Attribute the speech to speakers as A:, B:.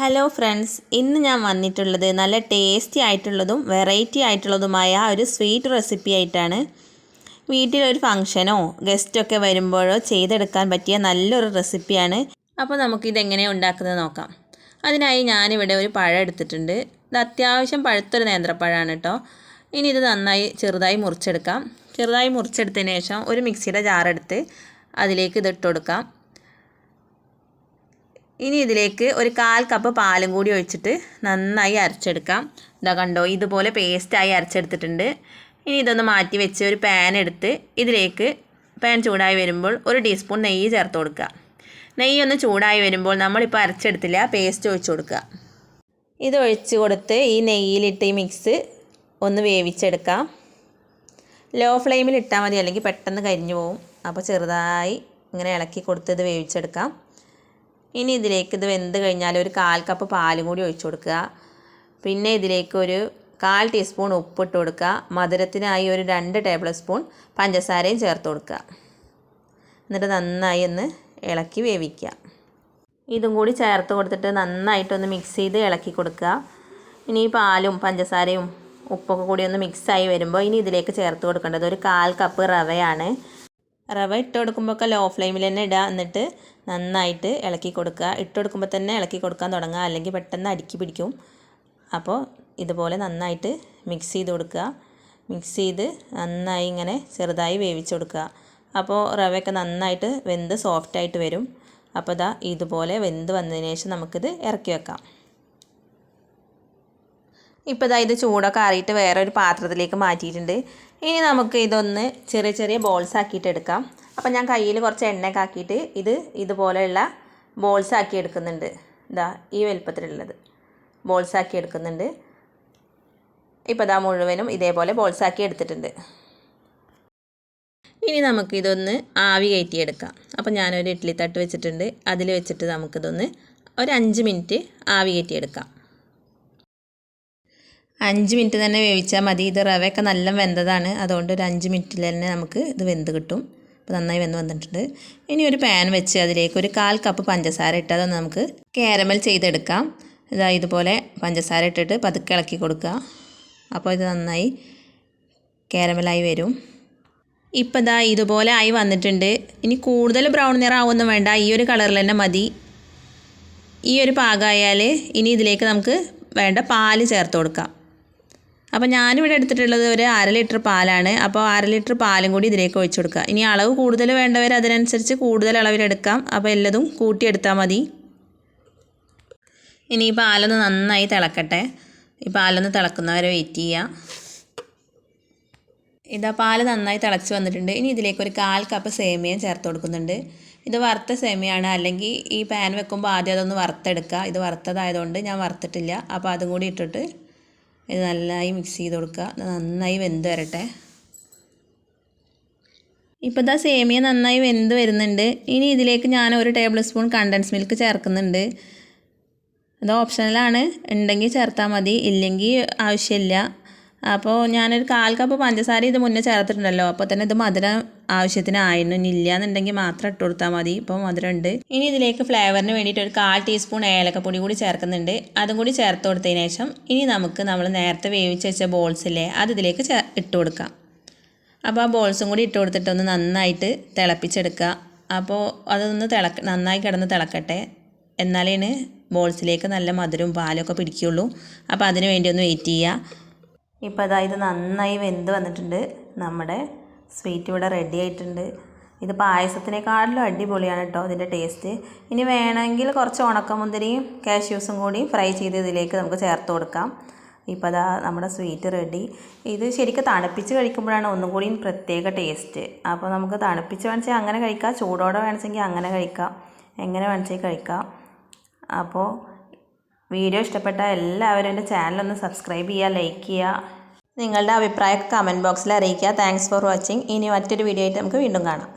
A: Hello friends ഇന്ന് ഞാൻ വന്നിട്ടുള്ളത് നല്ല ടേസ്റ്റി ആയിട്ടുള്ളതും വെറൈറ്റി ആയിട്ടുള്ളതുമായ ഒരു സ്വീറ്റ് റെസിപ്പി ആയിട്ടാണ്. വീട്ടിലൊരു ഫംഗ്ഷനോ ഗസ്റ്റൊക്കെ വരുമ്പോഴോ ചെയ്തെടുക്കാൻ പറ്റിയ നല്ലൊരു റെസിപ്പിയാണ് അപ്പോൾ നമുക്കിതെങ്ങനെയാണ് ഉണ്ടാക്കുന്നത് നോക്കാം. അതിനായി ഞാനിവിടെ ഒരു പഴം എടുത്തിട്ടുണ്ട്. ഇത് അത്യാവശ്യം പഴുത്തൊരു നേന്ത്രപ്പഴമാണ് കേട്ടോ ഇനി ഇത് നന്നായി ചെറുതായി മുറിച്ചെടുക്കാം. ചെറുതായി മുറിച്ചെടുത്തതിന് ശേഷം ഒരു മിക്സിയുടെ ജാറെടുത്ത് അതിലേക്ക് ഇത് കൊടുക്കാം. ഇനി ഇതിലേക്ക് ഒരു കാൽ കപ്പ് പാലും കൂടി ഒഴിച്ചിട്ട് നന്നായി അരച്ചെടുക്കാം. ഇതാ കണ്ടോ ഇതുപോലെ പേസ്റ്റായി അരച്ചെടുത്തിട്ടുണ്ട്. ഇനി ഇതൊന്ന് മാറ്റി വെച്ച് ഒരു പാൻ എടുത്ത് ഇതിലേക്ക് പാൻ ചൂടായി വരുമ്പോൾ ഒരു ടീസ്പൂൺ നെയ്യ് ചേർത്ത് കൊടുക്കുക. നെയ്യ് ഒന്ന് ചൂടായി വരുമ്പോൾ നമ്മളിപ്പോൾ അരച്ചെടുത്തില്ല പേസ്റ്റ് ഒഴിച്ച് കൊടുക്കുക. ഇത് ഒഴിച്ച് കൊടുത്ത് ഈ നെയ്യിലിട്ട് ഈ മിക്സ് ഒന്ന് വേവിച്ചെടുക്കാം. ലോ ഫ്ലെയിമിൽ ഇട്ടാൽ മതി അല്ലെങ്കിൽ പെട്ടെന്ന് കരിഞ്ഞു പോകും അപ്പോൾ ചെറുതായി ഇങ്ങനെ ഇളക്കി കൊടുത്ത് ഇത് വേവിച്ചെടുക്കാം. ഇനി ഇതിലേക്ക് ഇത് വെന്ത് കഴിഞ്ഞാൽ ഒരു കാൽ കപ്പ് പാലും കൂടി ഒഴിച്ചു കൊടുക്കുക. പിന്നെ ഇതിലേക്ക് ഒരു കാൽ ടീസ്പൂൺ ഉപ്പിട്ട് കൊടുക്കുക. മധുരത്തിനായി ഒരു രണ്ട് ടേബിൾ സ്പൂൺ പഞ്ചസാരയും ചേർത്ത് കൊടുക്കുക. എന്നിട്ട് നന്നായി ഒന്ന് ഇളക്കി വേവിക്കുക. ഇതും കൂടി ചേർത്ത് കൊടുത്തിട്ട് നന്നായിട്ടൊന്ന് മിക്സ് ചെയ്ത് ഇളക്കി കൊടുക്കുക. ഇനി പാലും പഞ്ചസാരയും ഉപ്പൊക്കെ കൂടി ഒന്ന് മിക്സായി വരുമ്പോൾ ഇനി ഇതിലേക്ക് ചേർത്ത് കൊടുക്കേണ്ടത് ഒരു കാൽ കപ്പ് റവയാണ്. റവ ഇട്ട് കൊടുക്കുമ്പോഴൊക്കെ ലോ ഫ്ലെയിമിൽ തന്നെ ഇടുക. എന്നിട്ട് നന്നായിട്ട് ഇളക്കി കൊടുക്കുക. ഇട്ട് കൊടുക്കുമ്പോൾ തന്നെ ഇളക്കി കൊടുക്കാൻ തുടങ്ങുക. അല്ലെങ്കിൽ പെട്ടെന്ന് അടുക്കി പിടിക്കും. അപ്പോൾ ഇതുപോലെ നന്നായിട്ട് മിക്സ് ചെയ്ത് കൊടുക്കുക. മിക്സ് ചെയ്ത് നന്നായി ഇങ്ങനെ ചെറുതായി വേവിച്ച് കൊടുക്കുക. അപ്പോൾ റവയൊക്കെ നന്നായിട്ട് വെന്ത് സോഫ്റ്റായിട്ട് വരും. അപ്പോൾ ഇതാ ഇതുപോലെ വെന്ത് വന്നതിന് ശേഷം നമുക്കിത് ഇറക്കി വെക്കാം. ഇപ്പോൾ ഇതാ ഇത് ചൂടൊക്കെ ആറിയിട്ട് വേറെ ഒരു പാത്രത്തിലേക്ക് മാറ്റിയിട്ടുണ്ട്. ഇനി നമുക്ക് ഇതൊന്ന് ചെറിയ ചെറിയ ബോൾസ് ആക്കിയിട്ട് എടുക്കാം. അപ്പോൾ ഞാൻ കയ്യിൽ കുറച്ച് എണ്ണയൊക്കെ ആക്കിയിട്ട് ഇത് ഇതുപോലെയുള്ള ബോൾസ് ആക്കി എടുക്കുന്നുണ്ട്. ഇതാ ഈ വലുപ്പത്തിലുള്ളത്. ബോൾസ് ആക്കി എടുക്കുന്നുണ്ട്. ഇപ്പോൾ ഇതാ മുഴുവനും ഇതേപോലെ ബോൾസ് ആക്കി എടുത്തിട്ടുണ്ട്. ഇനി നമുക്കിതൊന്ന് ആവി കയറ്റിയെടുക്കാം. അപ്പോൾ ഞാനൊരു ഇഡ്ഡലി തട്ട് വെച്ചിട്ടുണ്ട്. അതിൽ വെച്ചിട്ട് നമുക്കിതൊന്ന് ഒരു അഞ്ച് മിനിറ്റ് ആവി കയറ്റിയെടുക്കാം. അഞ്ച് മിനിറ്റ് തന്നെ വേവിച്ചാൽ മതി. ഇത് റവയൊക്കെ നല്ല വെന്തതാണ്. അതുകൊണ്ട് ഒരു അഞ്ച് മിനിറ്റിൽ തന്നെ നമുക്ക് ഇത് വെന്ത് കിട്ടും. അപ്പോൾ നന്നായി വെന്ത് വന്നിട്ടുണ്ട്. ഇനി ഒരു പാൻ വെച്ച് അതിലേക്ക് ഒരു കാൽ കപ്പ് പഞ്ചസാര ഇട്ട് അതൊന്ന് നമുക്ക് കാരമൽ ചെയ്തെടുക്കാം. ഇതാ ഇതുപോലെ പഞ്ചസാര ഇട്ടിട്ട് പതുക്കെ ഇളക്കി കൊടുക്കുക. അപ്പോൾ ഇത് നന്നായി കാരമലായി വരും. ഇപ്പം ഇതാ ഇതുപോലെ ആയി വന്നിട്ടുണ്ട്. ഇനി കൂടുതൽ ബ്രൗൺ നിറാവൊന്നും വേണ്ട. ഈ ഒരു കളറിൽ തന്നെ മതി. ഈ ഒരു പാകമായാൽ ഇനി ഇതിലേക്ക് നമുക്ക് വേണ്ട പാൽ ചേർത്ത് കൊടുക്കാം. അപ്പോൾ ഞാനിവിടെ എടുത്തിട്ടുള്ളത് ഒരു അര ലിറ്റർ പാലാണ്. അപ്പോൾ അര ലിറ്റർ പാലും കൂടി ഇതിലേക്ക് ഒഴിച്ചു കൊടുക്കുക. ഇനി അളവ് കൂടുതൽ വേണ്ടവർ അതിനനുസരിച്ച് കൂടുതൽ അളവിലെടുക്കാം അപ്പോൾ എല്ലതും കൂട്ടിയെടുത്താൽ മതി. ഇനി ഈ പാലൊന്ന് നന്നായി തിളക്കട്ടെ. ഈ പാലൊന്ന് തിളക്കുന്നവരെ വെയിറ്റ് ചെയ്യുക ഇതാ പാൽ നന്നായി തിളച്ച് വന്നിട്ടുണ്ട്. ഇനി ഇതിലേക്ക് ഒരു കാൽ കപ്പ് സേമിയ ചേർത്ത് കൊടുക്കുന്നുണ്ട്. ഇത് വറുത്ത സേമിയാണ്. അല്ലെങ്കിൽ ഈ പാൻ വെക്കുമ്പോൾ ആദ്യം അതൊന്ന് വറുത്തെടുക്കുക. ഇത് വറുത്തതായതുകൊണ്ട് ഞാൻ വറുത്തിട്ടില്ല. അപ്പോൾ അതും കൂടി ഇട്ടിട്ട് ഇത് നന്നായി മിക്സ് ചെയ്ത് കൊടുക്കുക. നന്നായി വെന്ത് വരട്ടെ. ഇപ്പോൾ ഇതാ സേമിയ നന്നായി വെന്ത് വരുന്നുണ്ട്. ഇനി ഇതിലേക്ക് ഞാൻ ഒരു ടേബിൾ സ്പൂൺ കണ്ടൻസ് മിൽക്ക് ചേർക്കുന്നുണ്ട്. അത് ഓപ്ഷണലാണ് ഉണ്ടെങ്കിൽ ചേർത്താൽ മതി. ഇല്ലെങ്കിൽ ആവശ്യമില്ല. അപ്പോൾ ഞാനൊരു കാൽ കപ്പ് പഞ്ചസാര ഇത് മുന്നേ ചേർത്തിട്ടുണ്ടല്ലോ. അപ്പോൾ തന്നെ ഇത് മധുരം ആവശ്യത്തിനായിരുന്നു. ആയിരുന്നു ഇല്ല എന്നുണ്ടെങ്കിൽ മാത്രം ഇട്ട് കൊടുത്താൽ മതി. ഇപ്പോൾ മധുരം ഉണ്ട് ഇനി ഇതിലേക്ക് ഫ്ലേവറിന് വേണ്ടിയിട്ട് ഒരു കാൽ ടീസ്പൂൺ ഏലക്കപ്പൊടി കൂടി ചേർക്കുന്നുണ്ട്. അതും കൂടി ചേർത്ത് കൊടുത്തതിന് ശേഷം ഇനി നമുക്ക് നമ്മൾ നേരത്തെ വേവിച്ച് വെച്ച ബോൾസ് ഇല്ലേ അത് ഇതിലേക്ക് ഇട്ട് കൊടുക്കാം. അപ്പോൾ ആ ബോൾസും കൂടി ഇട്ട് കൊടുത്തിട്ട് ഒന്ന് നന്നായിട്ട് തിളപ്പിച്ചെടുക്കുക. അപ്പോൾ അതൊന്ന് തിളക്ക നന്നായി കിടന്ന് തിളക്കട്ടെ. എന്നാലാണ് ബോൾസിലേക്ക് നല്ല മധുരവും പാലൊക്കെ പിടിക്കുകയുള്ളൂ. അപ്പോൾ അതിന് വേണ്ടി ഒന്ന് വെയിറ്റ് ചെയ്യുക. ഇപ്പോൾ അതായത് നന്നായി വെന്ത് വന്നിട്ടുണ്ട് നമ്മുടെ സ്വീറ്റ് ഇവിടെ റെഡി ആയിട്ടുണ്ട്. ഇത് പായസത്തിനേക്കാളിലും അടിപൊളിയാണ് കേട്ടോ അതിന്റെ ടേസ്റ്റ് ഇനി വേണമെങ്കിൽ കുറച്ച് ഉണക്കമുന്തിരിയും കാഷ്യൂസും കൂടി ഫ്രൈ ചെയ്ത് ഇതിലേക്ക് നമുക്ക് ചേർത്ത് കൊടുക്കാം. ഇപ്പോൾ അതാ നമ്മുടെ സ്വീറ്റ് റെഡി ഇത് ശരിക്കും തണുപ്പിച്ച് കഴിക്കുമ്പോഴാണ് ഒന്നും കൂടി പ്രത്യേക ടേസ്റ്റ് അപ്പോൾ നമുക്ക് തണുപ്പിച്ച് വേണമെങ്കിൽ അങ്ങനെ കഴിക്കാം. ചൂടോടെ വേണമെങ്കിൽ അങ്ങനെ കഴിക്കാം. എങ്ങനെ വേണമെങ്കിൽ കഴിക്കാം. അപ്പോൾ വീഡിയോ ഇഷ്ടപ്പെട്ട എല്ലാവരും എന്റെ ചാനലൊന്ന് സബ്സ്ക്രൈബ് ചെയ്യുക ലൈക്ക് ചെയ്യുക. നിങ്ങളുടെ അഭിപ്രായം കമന്റ് ബോക്സിൽ അറിയിക്കുക. താങ്ക്സ് ഫോർ വാച്ചിങ് ഇനി മറ്റൊരു വീഡിയോ ആയിട്ട് നമുക്ക് വീണ്ടും കാണാം.